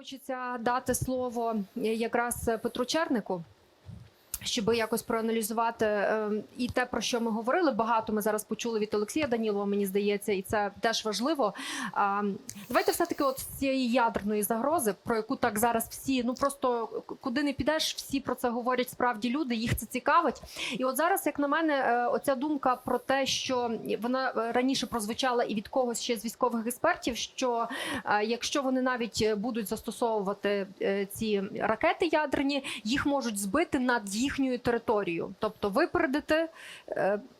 Хочеться дати слово якраз Петру Чернику. Щоб якось проаналізувати е, і те, про що ми говорили, багато ми зараз почули від Олексія Данілова, мені здається, і це теж важливо. А, давайте все таки, от з цієї ядерної загрози, про яку так зараз всі, ну просто куди не підеш, всі про це говорять справді люди, їх це цікавить. І от зараз, як на мене, е, оця думка про те, що вона е, раніше прозвучала і від когось ще з військових експертів, що е, якщо вони навіть е, будуть застосовувати е, ці ракети ядерні, їх можуть збити над їхньою територією, тобто випередити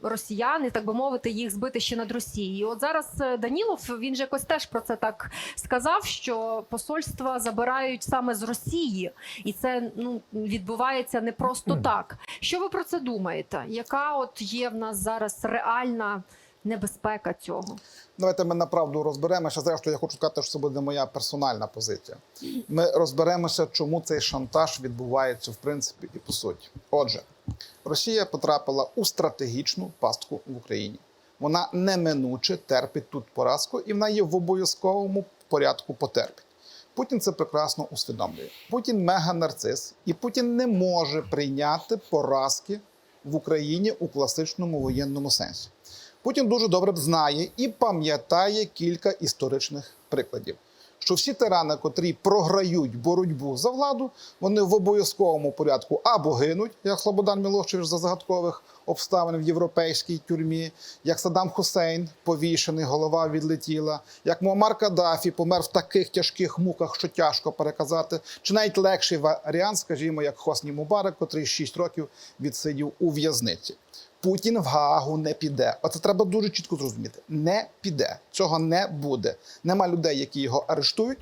росіяни, росіян і так би мовити, їх збити ще над Росією. І От зараз е, Данілов він же якось теж про це так сказав, що посольства забирають саме з Росії, і це ну відбувається не просто так. Що ви про це думаєте? Яка от є в нас зараз реальна небезпека цього? Давайте ми направду розберемося. Зрештою, я хочу сказати, що це буде моя персональна позиція. Ми розберемося, чому цей шантаж відбувається в принципі і по суті. Отже, Росія потрапила у стратегічну пастку в Україні. Вона неминуче терпить тут поразку, і вона її в обов'язковому порядку потерпить. Путін це прекрасно усвідомлює. Путін мега-нарцис, і Путін не може прийняти поразки в Україні у класичному воєнному сенсі. Путін дуже добре знає і пам'ятає кілька історичних прикладів. Що всі тирани, котрі програють боротьбу за владу, вони в обов'язковому порядку або гинуть, як Слободан Мілошевич за загадкових обставин в європейській тюрмі, як Саддам Хусейн, повішений, голова відлетіла, як Муаммар Каддафі помер в таких тяжких муках, що тяжко переказати, чи навіть легший варіант, скажімо, як Хосні Мубарак, котрий 6 років відсидів у в'язниці. Путін в Гаагу не піде. Оце треба дуже чітко зрозуміти. Не піде. Цього не буде. Нема людей, які його арештують.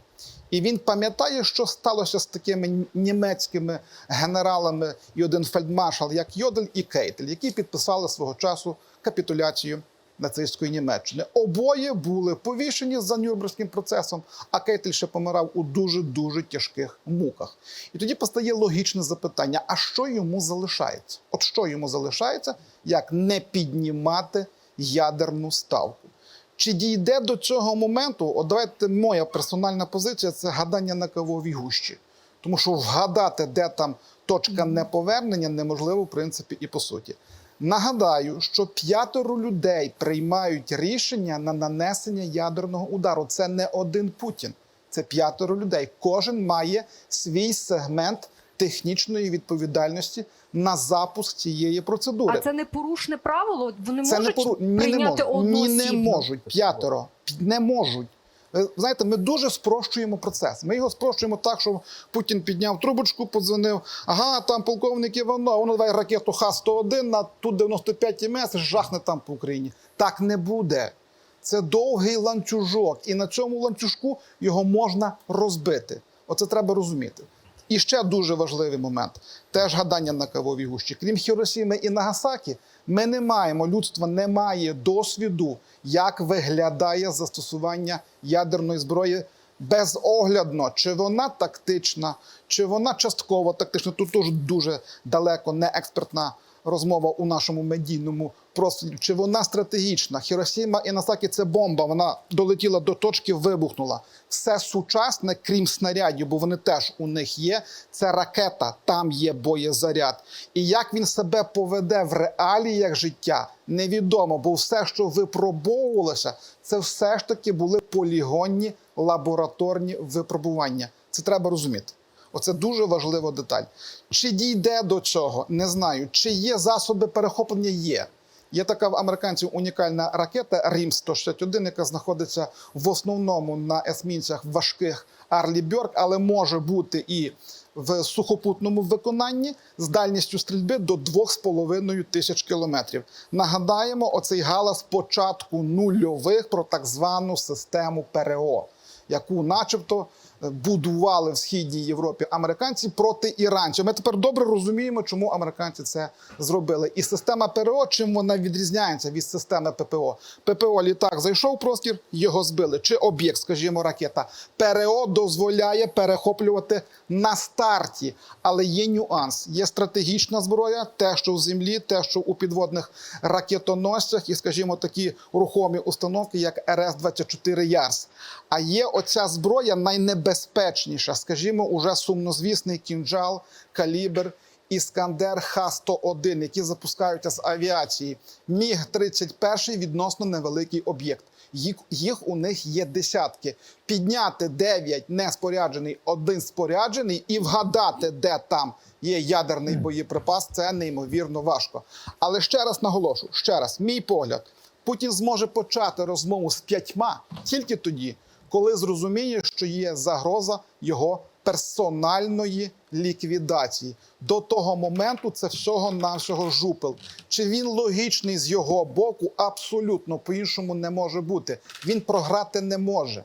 І він пам'ятає, що сталося з такими німецькими генералами і один фельдмаршал, як Йодель і Кейтель, які підписали свого часу капітуляцію нацистської Німеччини. Обоє були повішені за Нюрнберзьким процесом, а Кейтель ще помирав у дуже дуже тяжких муках. І тоді постає логічне запитання: а що йому залишається? От що йому залишається, як не піднімати ядерну ставку? Чи дійде до цього моменту? От давайте моя персональна позиція це гадання на кавовій гущі. Тому що вгадати, де там точка неповернення, неможливо, в принципі, і по суті. Нагадаю, що п'ятеро людей приймають рішення на нанесення ядерного удару. Це не один Путін, це п'ятеро людей. Кожен має свій сегмент технічної відповідальності на запуск цієї процедури. А це не порушне правило? Вони Це не можуть пору... Ні, не прийняти можуть. Ні, не можуть. П'ятеро. Не можуть. Ви знаєте, ми дуже спрощуємо процес. Ми його спрощуємо так, що Путін підняв трубочку, подзвонив. Ага, там полковник Іванов, воно давай ракету Х-101 на Ту-95 МС, жахне там по Україні. Так не буде. Це довгий ланцюжок, і на цьому ланцюжку його можна розбити. Оце треба розуміти. І ще дуже важливий момент: теж гадання на кавовій гущі. Крім Хіросіми і Нагасакі, ми не маємо, людство не має досвіду, як виглядає застосування ядерної зброї безоглядно, чи вона тактична, чи вона частково тактична. Тут теж дуже далеко не експертна розмова у нашому медійному просторі. Чи вона стратегічна? Хіросіма і Насакі це бомба. Вона долетіла до точки, вибухнула. Все сучасне, крім снарядів, бо вони теж у них є. Це ракета, там є боєзаряд. І як він себе поведе в реаліях життя, невідомо, бо все, що випробовувалося, це все ж таки були полігонні лабораторні випробування. Це треба розуміти. Оце дуже важлива деталь. Чи дійде до цього? Не знаю. Чи є засоби перехоплення? Є. Є така в американців унікальна ракета Рім 161, яка знаходиться в основному на есмінцях важких Арлі Бьорк, але може бути і в сухопутному виконанні з дальністю стрільби до 2,5 тисяч кілометрів. Нагадаємо, оцей галас початку нульових про так звану систему ПРО, яку, начебто, будували в східній Європі американці проти іранців. Ми тепер добре розуміємо, чому американці це зробили. І система ПРО, чим вона відрізняється від системи ППО. ППО літак зайшов простір, його збили. Чи об'єкт, скажімо, ракета. ПРО дозволяє перехоплювати на старті, але є нюанс. Є стратегічна зброя, те, що в землі, те, що у підводних ракетоносцях, і, скажімо, такі рухомі установки, як РС-24 Ярс. А є оця зброя найнебезпечніша небезпечніша, скажімо, уже сумнозвісний кінжал, калібр. Іскандер Х-101, які запускаються з авіації. Міг 31 відносно невеликий об'єкт. Їх, їх у них є десятки. Підняти 9 неспоряджений, один споряджений і вгадати, де там є ядерний боєприпас, це неймовірно важко. Але ще раз наголошу: ще раз, мій погляд, Путін зможе почати розмову з п'ятьма тільки тоді, коли зрозуміє, що є загроза його персональної ліквідації. До того моменту це всього нашого жупел. Чи він логічний з його боку? Абсолютно по-іншому не може бути. Він програти не може.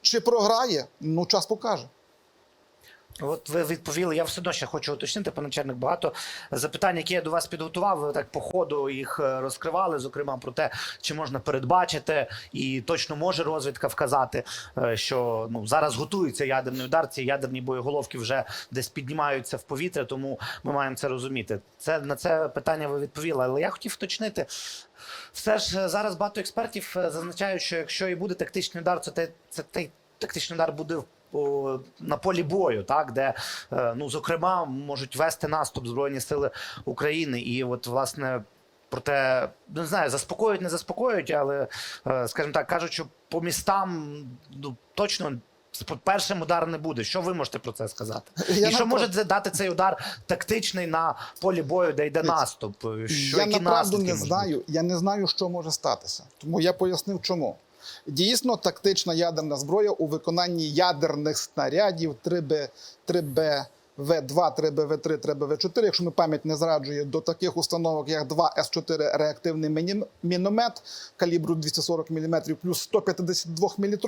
Чи програє? Ну, час покаже. От ви відповіли. Я все одно ще хочу уточнити, пане начальник, багато запитань, які я до вас підготував. Ви так по ходу їх е, розкривали. Зокрема, про те, чи можна передбачити, і точно може розвідка вказати, е, що ну зараз готується ядерний удар. Ці ядерні боєголовки вже десь піднімаються в повітря, тому ми маємо це розуміти. Це на це питання ви відповіли. Але я хотів уточнити. Все ж е, зараз багато експертів зазначають, що якщо і буде тактичний удар, це те, це той тактичний удар буде на полі бою, так де е, ну зокрема можуть вести наступ збройні сили України, і от власне. Проте не знаю, заспокоюють, не заспокоюють, але е, скажімо так, кажуть, що по містам ну точно першим удар не буде. Що ви можете про це сказати? Я і що може дати цей удар тактичний на полі бою, де йде наступ? Що я які направду не знаю. Я не знаю, що може статися. Тому я пояснив, чому. Дійсно, тактична ядерна зброя у виконанні ядерних снарядів 3Б, 3Б. В2, 3БВ3, 3БВ4, якщо ми пам'ять не зраджує, до таких установок, як 2С4 реактивний міні- міномет калібру 240 мм, плюс 152 мм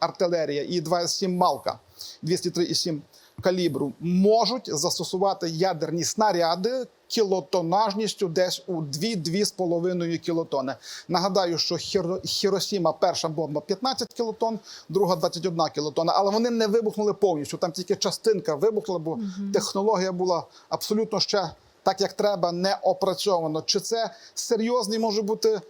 артилерія і 2С7 Малка 203,7 калібру, можуть застосувати ядерні снаряди кілотонажністю десь у 2-2,5 кілотони. Нагадаю, що Хіро- Хіросіма перша бомба 15 кілотон, друга 21 кілотона, але вони не вибухнули повністю. Там тільки частинка вибухла, бо технологія була абсолютно ще так, як треба, не опрацьовано. Чи це серйозний може бути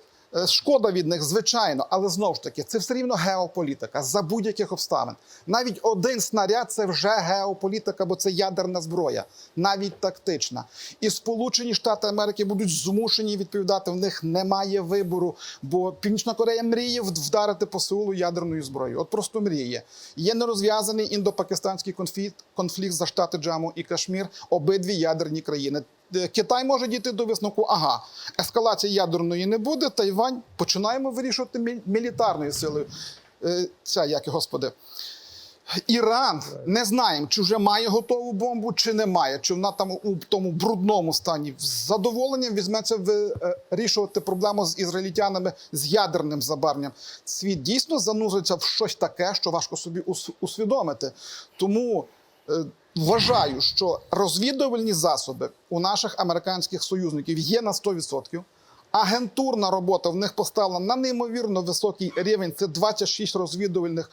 Шкода від них, звичайно, але знову ж таки, це все рівно геополітика за будь-яких обставин. Навіть один снаряд це вже геополітика, бо це ядерна зброя, навіть тактична. І Сполучені Штати Америки будуть змушені відповідати. В них немає вибору, бо Північна Корея мріє вд- вдарити по Сеулу ядерною зброєю. От просто мріє. Є нерозв'язаний індопакистанський конфлікт, конфлікт за штати Джаму і Кашмір, обидві ядерні країни. Е, Китай може дійти до висновку, ага, ескалації ядерної не буде. Тайвань починаємо вирішувати мілітарною силою. Е, Ця як господи. Іран не знаємо, чи вже має готову бомбу, чи не має, чи вона там у тому брудному стані. З задоволенням візьметься вирішувати проблему з ізраїльтянами з ядерним забарвленням. Світ дійсно зануриться в щось таке, що важко собі усвідомити. Тому е, вважаю, що розвідувальні засоби у наших американських союзників є на 100%. Агентурна робота в них поставлена на неймовірно високий рівень. Це 26 розвідувальних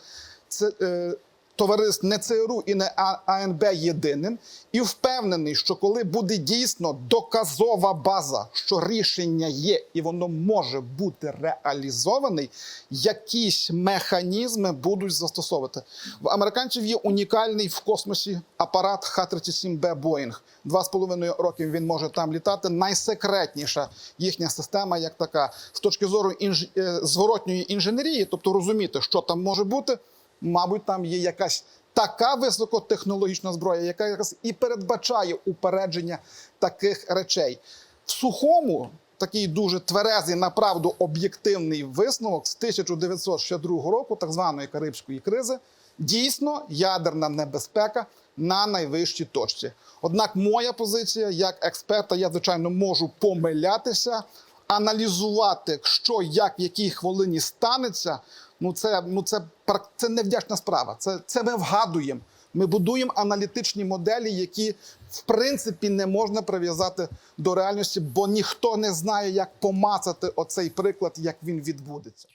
це, е, товариств не ЦРУ і не АНБ єдиним. І впевнений, що коли буде дійсно доказова база, що рішення є і воно може бути реалізований, якісь механізми будуть застосовувати. В американців є унікальний в космосі апарат Х-37Б Боїнг. Два з половиною років він може там літати. Найсекретніша їхня система, як така, з точки зору інж... е, зворотньої інженерії, тобто розуміти, що там може бути. Мабуть, там є якась така високотехнологічна зброя, яка якраз і передбачає упередження таких речей. В сухому такий дуже тверезий, направду об'єктивний висновок з 1962 року, так званої Карибської кризи, дійсно ядерна небезпека на найвищій точці. Однак, моя позиція як експерта, я звичайно можу помилятися, аналізувати, що як в якій хвилині станеться. Ну це ну це це невдячна справа. Це, це ми вгадуємо. Ми будуємо аналітичні моделі, які в принципі не можна прив'язати до реальності, бо ніхто не знає, як помацати оцей приклад, як він відбудеться.